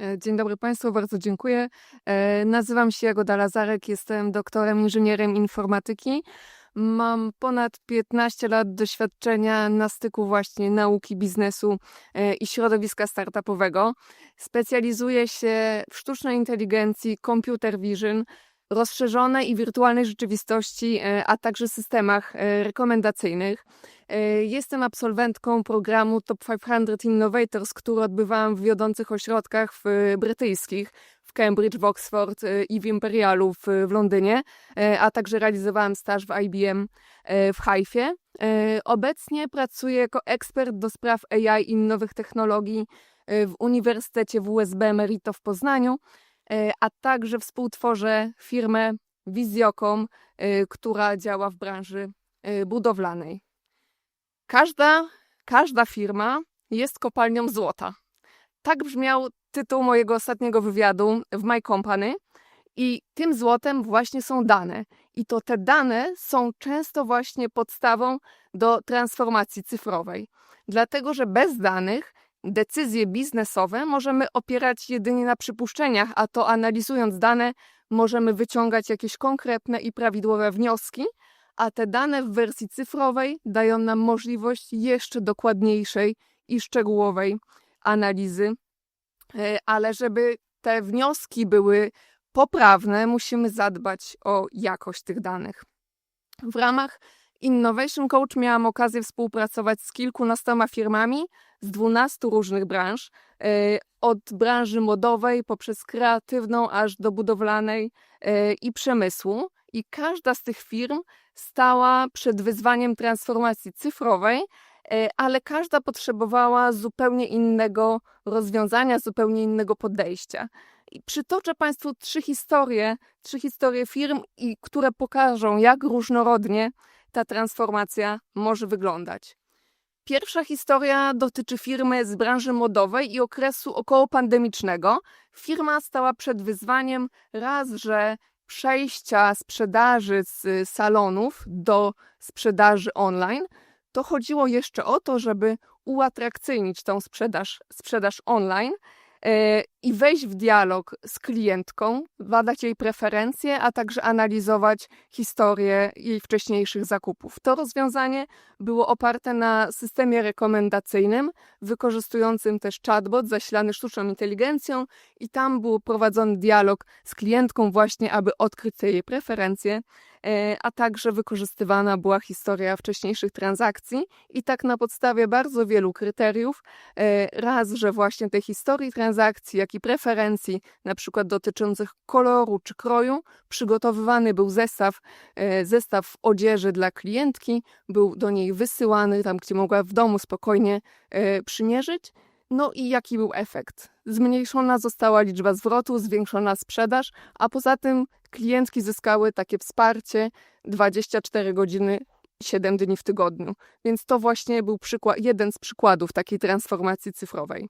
E, Dzień dobry Państwu, bardzo dziękuję. E, Nazywam się Jagoda Lazarek, jestem doktorem inżynierem informatyki. Mam ponad 15 lat doświadczenia na styku właśnie nauki, biznesu e, i środowiska startupowego. Specjalizuję się w sztucznej inteligencji, computer vision, rozszerzonej i wirtualnej rzeczywistości, e, a także systemach e, rekomendacyjnych. E, Jestem absolwentką programu Top 500 Innovators, który odbywałam w wiodących ośrodkach brytyjskich, w Cambridge, w Oxford i w Imperialu w, Londynie, a także realizowałam staż w IBM w Haifie. Obecnie pracuję jako ekspert do spraw AI i nowych technologii w Uniwersytecie WSB Merito w Poznaniu, a także współtworzę firmę Wizjocom, e, która działa w branży e, budowlanej. Każda, każda firma jest kopalnią złota. Tak brzmiał tytuł mojego ostatniego wywiadu w My Company. I tym złotem właśnie są dane. I to te dane są często właśnie podstawą do transformacji cyfrowej. Dlatego, że bez danych decyzje biznesowe możemy opierać jedynie na przypuszczeniach, a to analizując dane możemy wyciągać jakieś konkretne i prawidłowe wnioski, a te dane w wersji cyfrowej dają nam możliwość jeszcze dokładniejszej i szczegółowej analizy. E, Ale żeby te wnioski były poprawne, musimy zadbać o jakość tych danych. W ramach Innovation Coach miałam okazję współpracować z kilkunastoma firmami z 12 różnych branż, e, od branży modowej poprzez kreatywną aż do budowlanej e, i przemysłu. I każda z tych firm stała przed wyzwaniem transformacji cyfrowej, e, ale każda potrzebowała zupełnie innego rozwiązania, zupełnie innego podejścia. I przytoczę Państwu trzy historie, trzy historie firm, i, które pokażą, jak różnorodnie ta transformacja może wyglądać. Pierwsza historia dotyczy firmy z branży modowej i okresu okołopandemicznego. Firma stała przed wyzwaniem raz, że przejścia sprzedaży z salonów do sprzedaży online. To chodziło jeszcze o to, żeby uatrakcyjnić tą sprzedaż, sprzedaż online i wejść w dialog z klientką, badać jej preferencje, a także analizować historię jej wcześniejszych zakupów. To rozwiązanie było oparte na systemie rekomendacyjnym, wykorzystującym też chatbot zasilany sztuczną inteligencją i tam był prowadzony dialog z klientką właśnie, aby odkryć te jej preferencje, e, a także wykorzystywana była historia wcześniejszych transakcji i tak na podstawie bardzo wielu kryteriów, e, raz, że właśnie tej historii transakcji, jak i preferencji, na przykład dotyczących koloru czy kroju, przygotowywany był zestaw, e, zestaw odzieży dla klientki, był do niej wysyłany tam, gdzie mogła w domu spokojnie e, przymierzyć. No i jaki był efekt? Zmniejszona została liczba zwrotów, zwiększona sprzedaż, a poza tym klientki zyskały takie wsparcie 24 godziny 7 dni w tygodniu. Więc to właśnie był przykład, jeden z przykładów takiej transformacji cyfrowej.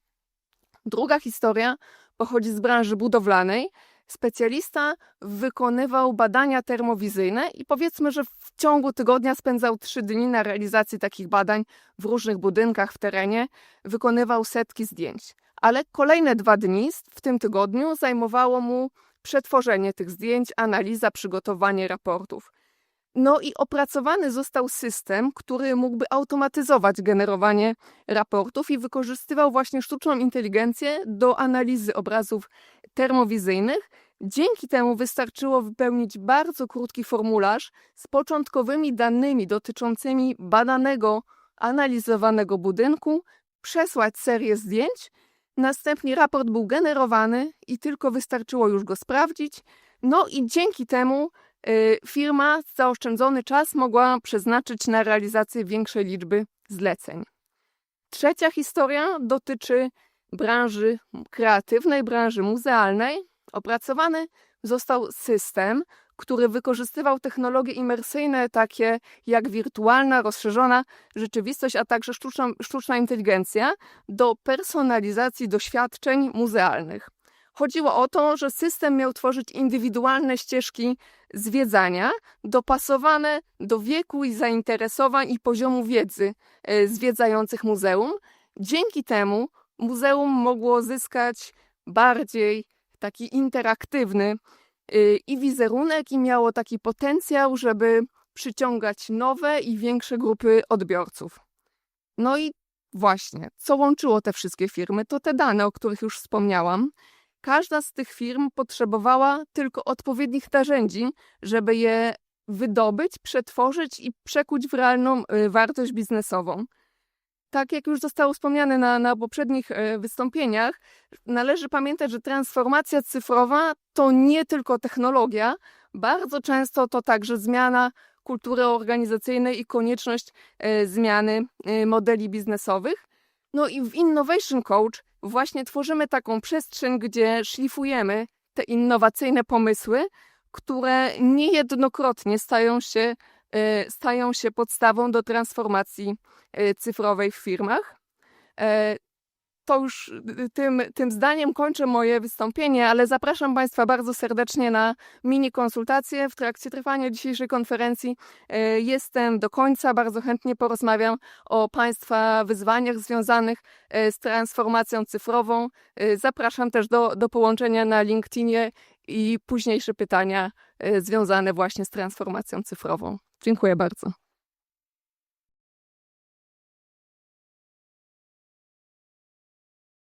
Druga historia pochodzi z branży budowlanej. Specjalista wykonywał badania termowizyjne i powiedzmy, że w ciągu tygodnia spędzał trzy dni na realizacji takich badań w różnych budynkach w terenie, wykonywał setki zdjęć. Ale kolejne dwa dni w tym tygodniu zajmowało mu przetworzenie tych zdjęć, analiza, przygotowanie raportów. No i opracowany został system, który mógłby automatyzować generowanie raportów i wykorzystywał właśnie sztuczną inteligencję do analizy obrazów termowizyjnych. Dzięki temu wystarczyło wypełnić bardzo krótki formularz z początkowymi danymi dotyczącymi badanego, analizowanego budynku, przesłać serię zdjęć, następnie raport był generowany i tylko wystarczyło już go sprawdzić. No i dzięki temu firma zaoszczędzony czas mogła przeznaczyć na realizację większej liczby zleceń. Trzecia historia dotyczy branży kreatywnej, branży muzealnej. Opracowany został system, który wykorzystywał technologie imersyjne, takie jak wirtualna, rozszerzona rzeczywistość, a także sztuczna, sztuczna inteligencja, do personalizacji doświadczeń muzealnych. Chodziło o to, że system miał tworzyć indywidualne ścieżki zwiedzania, dopasowane do wieku i zainteresowań i poziomu wiedzy e, zwiedzających muzeum. Dzięki temu muzeum mogło zyskać bardziej taki interaktywny y, i wizerunek, i miało taki potencjał, żeby przyciągać nowe i większe grupy odbiorców. No i właśnie, co łączyło te wszystkie firmy, to te dane, o których już wspomniałam. Każda z tych firm potrzebowała tylko odpowiednich narzędzi, żeby je wydobyć, przetworzyć i przekuć w realną y, wartość biznesową. Tak jak już zostało wspomniane na, na poprzednich y, wystąpieniach, należy pamiętać, że transformacja cyfrowa to nie tylko technologia, bardzo często to także zmiana kultury organizacyjnej i konieczność e, zmiany modeli biznesowych. No i w Innovation Coach właśnie tworzymy taką przestrzeń, gdzie szlifujemy te innowacyjne pomysły, które niejednokrotnie stają się, e, stają się podstawą do transformacji e, cyfrowej w firmach. To już y, tym, tym zdaniem kończę moje wystąpienie, ale zapraszam Państwa bardzo serdecznie na mini konsultacje w trakcie trwania dzisiejszej konferencji. E, Jestem do końca, bardzo chętnie porozmawiam o Państwa wyzwaniach związanych e, z transformacją cyfrową. E, Zapraszam też do, do połączenia na LinkedInie i późniejsze pytania związane właśnie z transformacją cyfrową. Dziękuję bardzo.